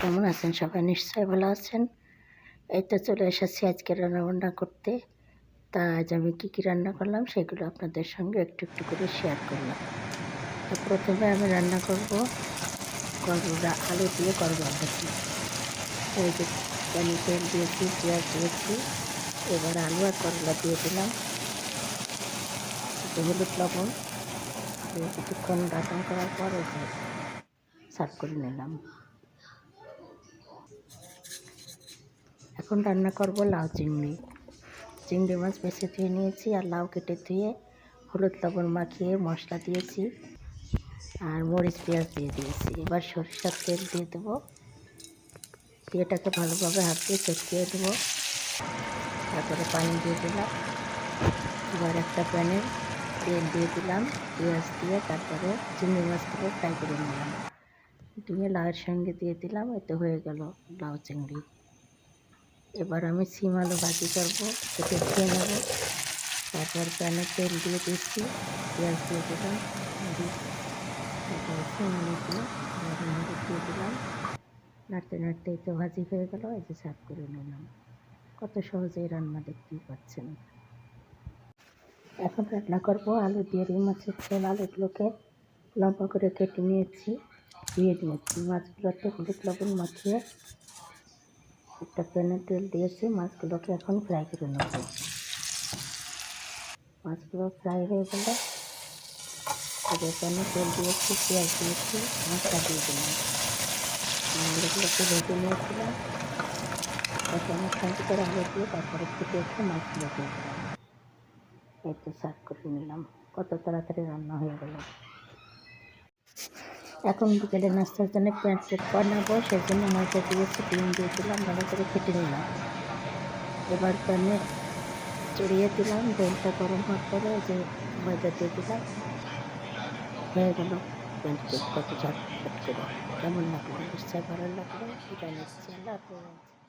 কেমন আছেন সবাই? নিশ্চয়ই ভালো আছেন। এই তো চলে এসেছি আজকে রান্না বান্না করতে। তা আজ আমি কী কী রান্না করলাম সেগুলো আপনাদের সঙ্গে একটু একটু করে শেয়ার করলাম। তো প্রথমে আমি রান্না করব করলা, আলু দিয়ে করলা ভাজি এই যে পানি তেল দিয়েছি, পেঁয়াজ দিয়েছি, এবার আলু আর করলা দিয়ে দিলাম। হলুদ লবণ কিছুক্ষণ রান্না করার পর সার্ভ করে নিলাম। এখন রান্না করব লাউ চিংড়ি। চিংড়ি মাছ বেছে ধুয়ে নিয়েছি আর লাউ কেটে ধুয়ে হলুদ লবণ মাখিয়ে মশলা দিয়েছি আর মরিচ পেঁয়াজ দিয়ে দিয়েছি। এবার সরিষার তেল দিয়ে দেবো। এটাকে ভালোভাবে হাত দিয়ে চটকিয়ে দেবো। তারপরে পানি দিয়ে দিলাম। এবার একটা প্যানে তেল দিয়ে দিলাম। পেঁয়াজ দিয়ে তারপরে চিংড়ি মাছগুলো ফ্রাই করে নিলাম। দিয়ে লাউয়ের সঙ্গে দিয়ে দিলাম এতে হয়ে গেল লাউ চিংড়ি। এবার আমি সিম আলু ভাজি করব, সেটা খেয়ে নেব। তারপর প্যানে তেল দিয়ে দিচ্ছি, পেঁয়াজ দিয়ে দিলাম তারপরে সিম আলু দিয়ে দিয়ে দিলাম। নাড়তে নাড়তে এতে ভাজি হয়ে গেল যে সার্ভ করে নিলাম। কত সহজেই রান্না দেখতেই পাচ্ছেন। এখন রান্না করব আলু দিয়ে মাছের ঝোল, আলুগুলোকে লম্বা করে কেটে নিয়েছি। দিয়ে দিয়েছি। মাছগুলোতে হলুদ লবণ মাখিয়ে একটা প্যানে তেল দিয়েছি মাছগুলোকে এখন ফ্রাই করে নেব। মাছগুলো ফ্রাই হয়ে গেলে প্যানে তেল দিয়েছি পেঁয়াজ দিয়েছি মশলা দিয়ে দিলাম। আলুগুলোকে ভেজে নিয়েছিলাম। তারপর মশলা করে আলু দিয়ে তারপরে ফুটে একটু মাছগুলো দিয়ে দিলাম। এই তো সার্ভ করে নিলাম। কত তাড়াতাড়ি রান্না হয়ে গেল। এখন বিকেলে নাস্তার জন্য প্যান্ট সেট বানাবো সেই জন্য ময়দা গেছে ডিম দিয়েছিলাম, ভালো করে কেটে নিলাম। এবার প্যানে চড়িয়ে দিলাম, তেলটা গরম হওয়ার পরে যে ময়দা দিয়ে দিলাম। হয়ে গেল প্যান্ট কেক কত ঝটফট করে। কেমন লাগল? নিশ্চয় ভালো লাগল। এটা নিশ্চয়।